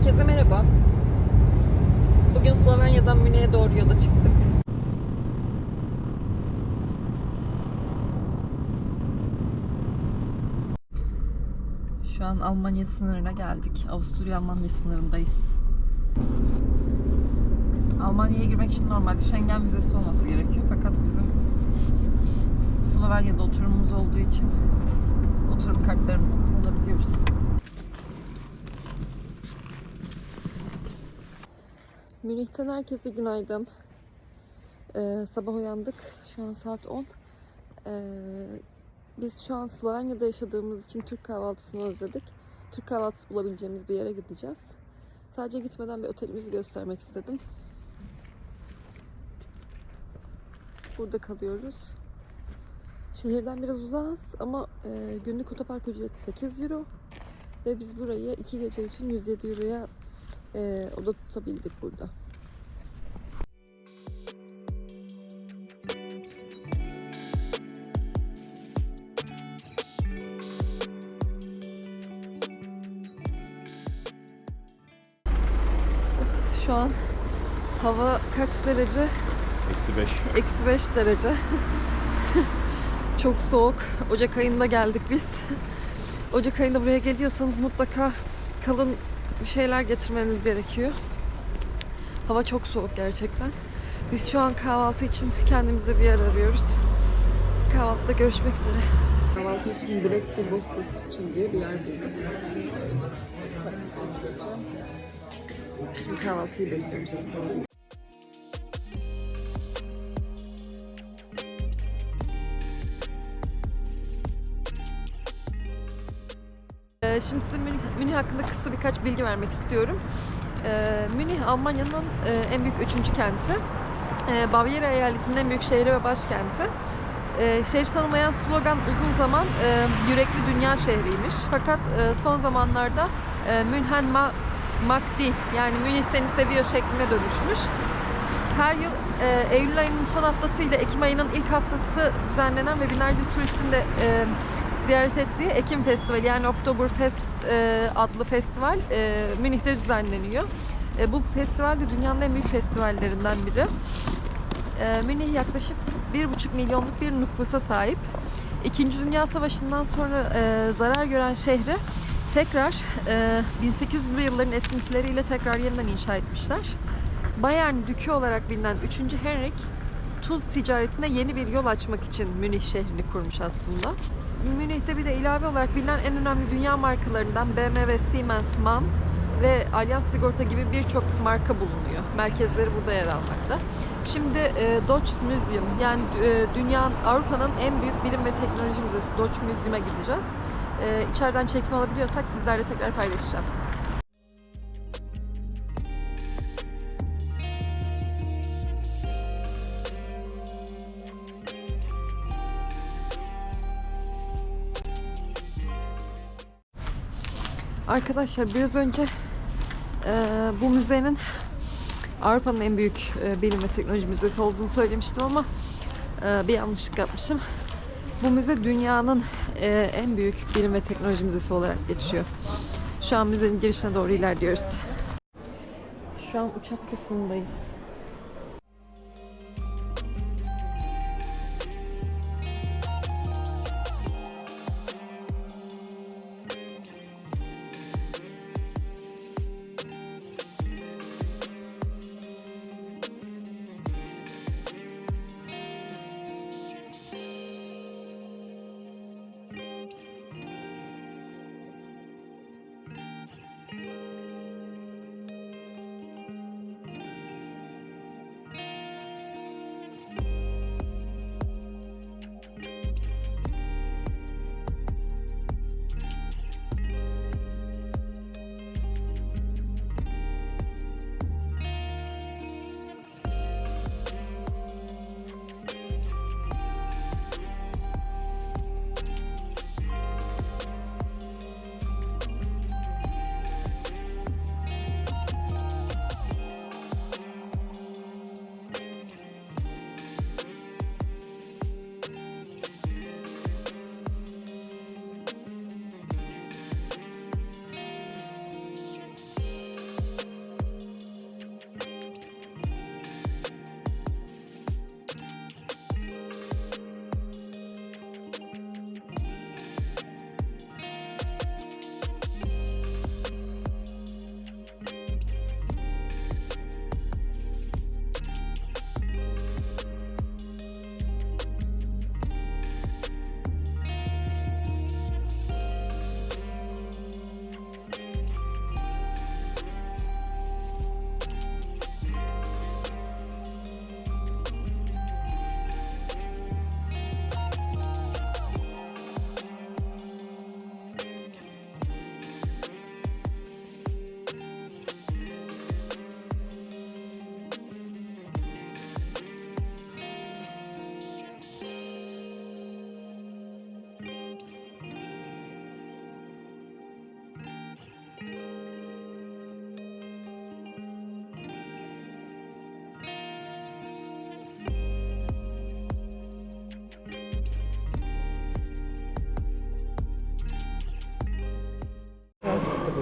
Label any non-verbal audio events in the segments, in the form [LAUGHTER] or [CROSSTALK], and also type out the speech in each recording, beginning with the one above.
Herkese merhaba. Bugün Slovenya'dan Münih'e doğru yola çıktık. Şu an Almanya sınırına geldik. Avusturya-Almanya sınırındayız. Almanya'ya girmek için normalde Schengen vizesi olması gerekiyor. Fakat bizim Slovenya'da oturumumuz olduğu için oturum kartlarımızı kullanabiliyoruz. Münih'ten herkese günaydın. Ee, sabah uyandık. Şu an saat 10. Ee, biz şu an Slovenya'da yaşadığımız için Türk kahvaltısını özledik. Türk kahvaltısı bulabileceğimiz bir yere gideceğiz. Sadece gitmeden bir otelimizi göstermek istedim. Burada kalıyoruz. Şehirden biraz uzağız ama e, günlük otopark ücreti 8 euro. Ve biz burayı 2 gece için 107 euroya e, oda tutabildik burada. Şu an hava kaç derece? Eksi 5. Eksi 5 derece. [LAUGHS] Çok soğuk. Ocak ayında geldik biz. Ocak ayında buraya geliyorsanız mutlaka kalın bir şeyler getirmeniz gerekiyor. Hava çok soğuk gerçekten. Biz şu an kahvaltı için kendimize bir yer arıyoruz. Kahvaltıda görüşmek üzere. Kahvaltı için Drexel Bosporus Kitchen diye bir yer göstereceğim. Şimdi kahvaltıyı bekliyoruz. Şimdi size Münih, Münih hakkında kısa birkaç bilgi vermek istiyorum. Ee, Münih Almanya'nın e, en büyük üçüncü kenti. Ee, Bavyera eyaletinin en büyük şehri ve başkenti. Ee, Şehir tanımlayan slogan uzun zaman e, yürekli dünya şehriymiş. Fakat e, son zamanlarda Münhen Ma Makdi yani Münih seni seviyor şekline dönüşmüş. Her yıl e, Eylül ayının son haftası ile Ekim ayının ilk haftası düzenlenen ve binlerce turistin de e, ziyaret ettiği Ekim Festivali yani Oktoberfest e, adlı festival e, Münih'te düzenleniyor. E, bu festival de dünyanın en büyük festivallerinden biri. E, Münih yaklaşık 1,5 milyonluk bir nüfusa sahip. İkinci Dünya Savaşı'ndan sonra e, zarar gören şehri tekrar e, 1800'lü yılların esintileriyle tekrar yeniden inşa etmişler. Bayern Dükü olarak bilinen 3. Henrik tuz ticaretine yeni bir yol açmak için Münih şehrini kurmuş aslında. Münih'te bir de ilave olarak bilinen en önemli dünya markalarından BMW, Siemens, MAN ve Allianz Sigorta gibi birçok marka bulunuyor. Merkezleri burada yer almakta. Şimdi e, Dodge Museum yani e, dünyanın Avrupa'nın en büyük bilim ve teknoloji müzesi Dodge Museum'a gideceğiz. E, içeriden çekim alabiliyorsak sizlerle tekrar paylaşacağım. Arkadaşlar biraz önce e, bu müzenin Avrupa'nın en büyük e, bilim ve teknoloji müzesi olduğunu söylemiştim ama e, bir yanlışlık yapmışım. Bu müze dünyanın e, en büyük bilim ve teknoloji müzesi olarak geçiyor. Şu an müzenin girişine doğru ilerliyoruz. Şu an uçak kısmındayız.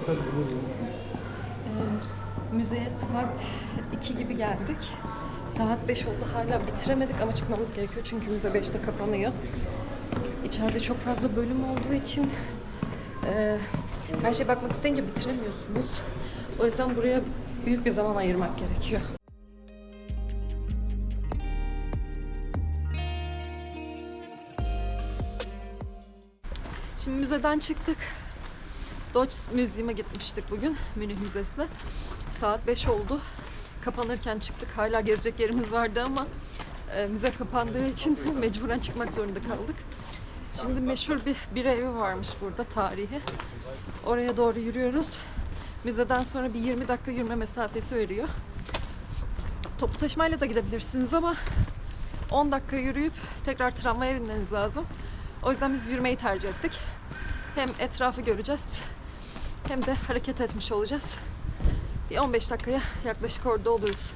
Ee, müzeye saat 2 gibi geldik. Saat 5 oldu hala bitiremedik ama çıkmamız gerekiyor çünkü müze 5'te kapanıyor. İçeride çok fazla bölüm olduğu için e, her şeye bakmak isteyince bitiremiyorsunuz. O yüzden buraya büyük bir zaman ayırmak gerekiyor. Şimdi müzeden çıktık. Deutsche Museum'a gitmiştik bugün. Münih Müzesi'ne. Saat 5 oldu. Kapanırken çıktık. Hala gezecek yerimiz vardı ama e, müze kapandığı için [LAUGHS] mecburen çıkmak zorunda kaldık. Şimdi meşhur bir bir evi varmış burada tarihi. Oraya doğru yürüyoruz. Müzeden sonra bir 20 dakika yürüme mesafesi veriyor. Toplu taşımayla da gidebilirsiniz ama 10 dakika yürüyüp tekrar tramvaya binmeniz lazım. O yüzden biz yürümeyi tercih ettik. Hem etrafı göreceğiz hem de hareket etmiş olacağız. Bir 15 dakikaya yaklaşık orada oluruz.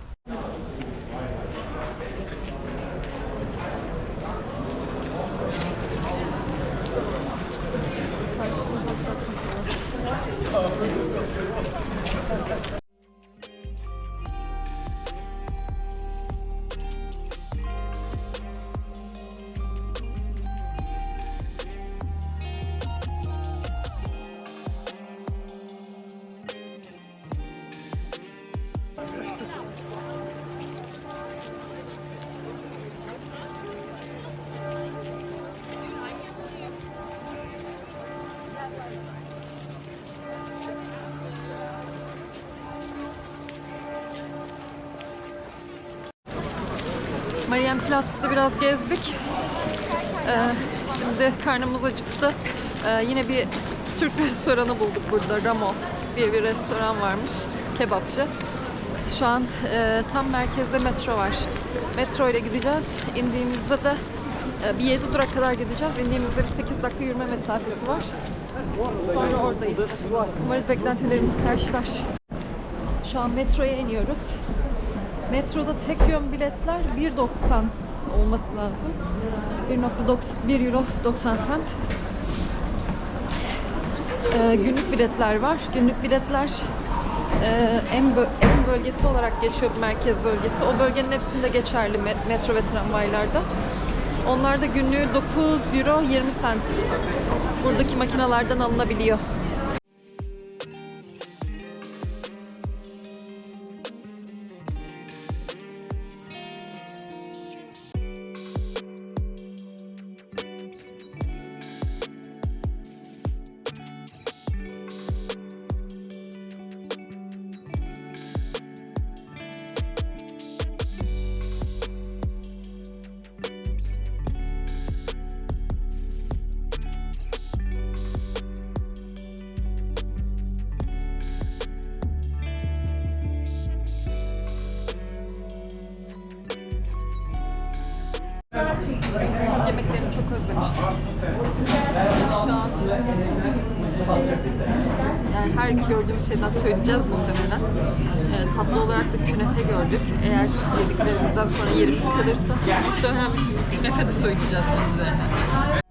Marienplatz'ta biraz gezdik. Ee, şimdi karnımız acıktı. Ee, yine bir Türk restoranı bulduk burada. Ramo diye bir restoran varmış. Kebapçı. Şu an e, tam merkezde metro var. Metro ile gideceğiz. İndiğimizde de e, bir 7 durak kadar gideceğiz. İndiğimizde bir 8 dakika yürüme mesafesi var. Sonra oradayız. Umarız beklentilerimiz karşılar. Şu an metroya iniyoruz. Metroda tek yön biletler 1.90 olması lazım. 1.90 1 euro 90 cent. Ee, günlük biletler var. Günlük biletler e, en, en bölgesi olarak geçiyor merkez bölgesi. O bölgenin hepsinde geçerli me- metro ve tramvaylarda. Onlar da günlüğü 9 euro 20 cent. Buradaki makinalardan alınabiliyor. Yemeklerini çok özlemiştim. Şu an yani her gördüğümüz şeyden söyleyeceğiz muhtemelen. Ee, tatlı olarak da künefe gördük. Eğer yediklerimizden sonra yerimiz kalırsa muhtemelen biz künefe de söyleyeceğiz onun üzerine.